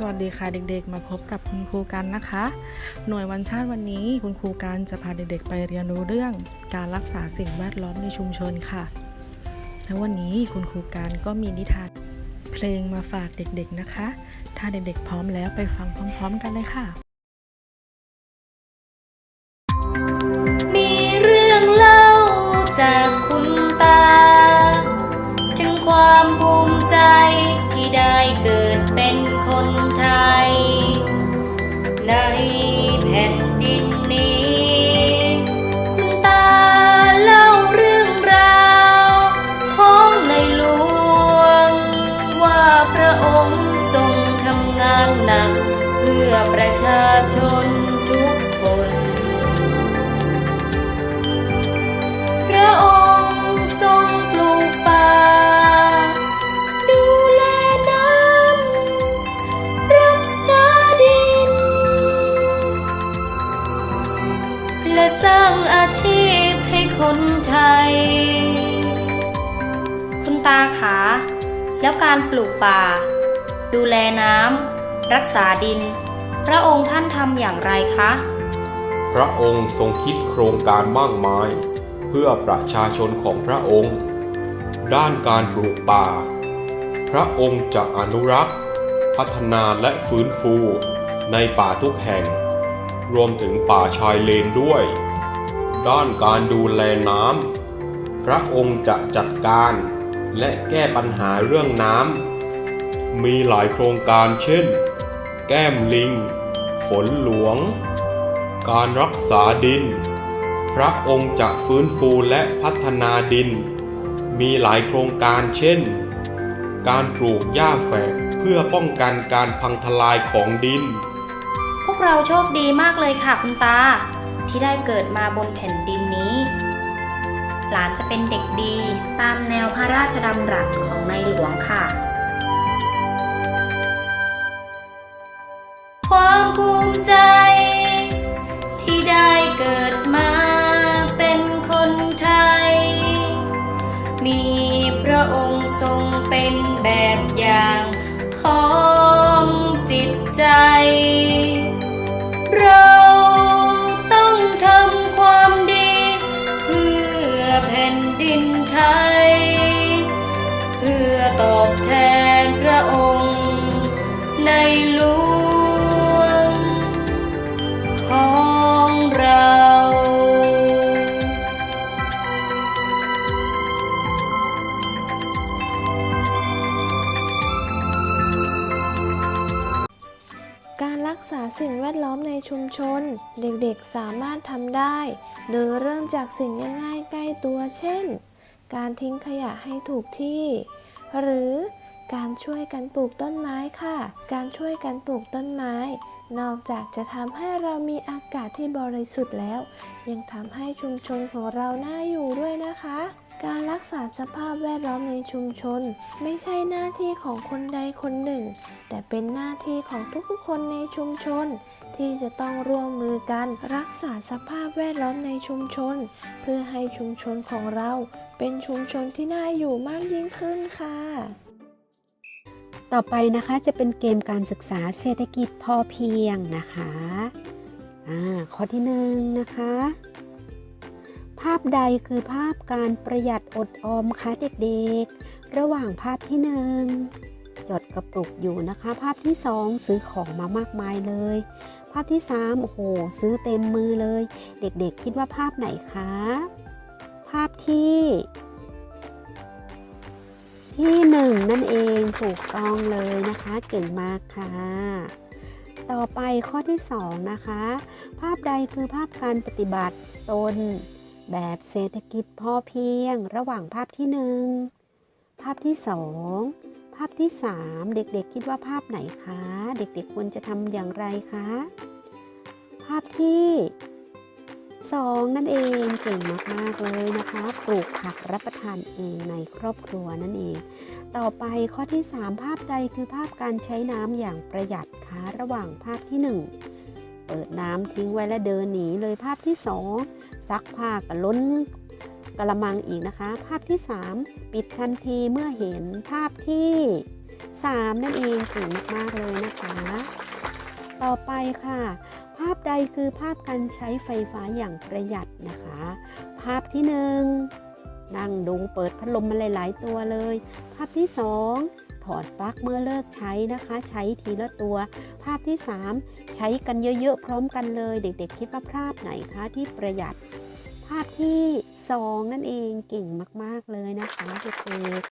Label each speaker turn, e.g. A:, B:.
A: สวัสดีค่ะเด็กๆ มาพบกับคุณครูกันนะคะ หน่วยวันชาติวันนี้คุณครูกันจะพาเด็กๆ ไปเรียนรู้เรื่องการรักษาสิ่งแวดล้อมในชุมชนค่ะ และววันนี้คุณครูกันก็มีนิทานเพลงมาฝากเด็กๆนะคะ ถ้าเด็กๆพร้อมแล้วไปฟังพร้อม ๆ กันเลยค่ะ
B: อประชาชนทุกคน พระองค์ทรงปลูกป่า ดูแลน้ำรักษาดิน และสร้างอาชีพให้คนไทย คุณตาคะแล้วการปลูกป่า ดูแลน้ำรักษาดิน พระองค์ท่านทำอย่างไรคะ
C: พระองค์ทรงคิดโครงการมากมาย เพื่อประชาชนของพระองค์ ด้านการปลูกป่า พระองค์จะอนุรักษ์ พัฒนาและฟื้นฟูในป่าทุกแห่ง รวมถึงป่าชายเลนด้วย ด้านการดูแลน้ำพระองค์จะจัดการและแก้ปัญหาเรื่องน้ำมีหลายโครงการเช่น แก้มลิง ฝนหลวง การรักษาดิน พระองค์จะฟื้นฟูและพัฒนาดิน มีหลายโครงการเช่น การปลูกหญ้าแฝกเพื่อป้องกันการพังทลายของดิน
B: พวกเราโชคดีมากเลยค่ะคุณตา ที่ได้เกิดมาบนแผ่นดินนี้ หลานจะเป็นเด็กดีตามแนวพระราชดำรัสของในหลวงค่ะ องค์ทรงเป็นแบบอย่างของจิตใจ
D: สิ่งแวดล้อมในชุมชน เด็กๆสามารถทำได้ โดยเริ่มจากสิ่งง่ายๆใกล้ตัวเช่น การทิ้งขยะให้ถูกที่ หรือ การช่วยกันปลูกต้นไม้ค่ะ การช่วยกันปลูกต้นไม้ นอกจากจะทำให้เรามีอากาศที่บริสุทธิ์แล้ว ยังทำให้ชุมชนของเราน่าอยู่ด้วยนะคะ การรักษาสภาพแวดล้อมในชุมชน ไม่ใช่หน้าที่ของคนใดคนหนึ่ง แต่เป็นหน้าที่ของทุกๆคนในชุมชน ที่จะต้องร่วมมือกันรักษาสภาพแวดล้อมในชุมชน เพื่อให้ชุมชนของเรา เป็นชุมชนที่น่าอยู่มากยิ่งขึ้นค่ะ
E: ต่อไปนะคะจะเป็นเกมการศึกษาเศรษฐกิจพอเพียงนะคะอ่าข้อที่หนึ่งนะคะ ภาพใดคือภาพการประหยัดอดออมคะเด็กๆ ระหว่างภาพที่หนึ่งหยดกระปุกอยู่นะคะ ภาพที่สองซื้อของมามากมายเลย ภาพที่สามโอ้โหซื้อเต็มมือเลย เด็กๆ คิดว่าภาพไหนคะ ภาพที่ ที่หนึ่งนั่นเองถูกต้องเลยนะคะ เก่งมากค่ะ ต่อไปข้อที่สองนะคะ ภาพใดคือภาพการปฏิบัติตน แบบเศรษฐกิจพอเพียง ระหว่างภาพที่หนึ่งภาพที่สองภาพที่สามเด็กๆ คิดว่าภาพไหนคะ เด็กๆ ควรจะทำอย่างไรคะ ภาพที่ สองนั่นเองเก่งมากๆเลยนะคะปลูกผักรับประทานเองในครอบครัวนั่นเอง ต่อไปข้อที่ 3 ภาพใดคือภาพการใช้น้ำอย่างประหยัดคะระหว่างภาพที่ 1 เปิดน้ำทิ้งไว้แล้วเดินหนีเลยภาพที่ 2 ซักผ้ากับล้นกระมังอีกนะคะ ภาพที่ 3 ปิดทันทีเมื่อเห็นภาพที่ 3 นั่นเองเก่งมากๆเลยนะคะ ต่อไปค่ะาพใดคือภาพการใช้ไฟฟ้าอย่างประหยัดนะคะ ภาพที่หนึ่งนั่งดูเปิดพัดลมมาหลาย ๆ ตัวเลย ภาพที่สองถอดปลั๊กเมื่อเลิกใช้นะคะ ใช้ทีละตัว ภาพที่สามใช้กันเยอะ ๆ พร้อมกันเลย เด็ก ๆ คิดว่าภาพไหนคะที่ประหยัด ภาพที่สองนั่นเองเก่งมาก ๆ เลยนะคะเด็ก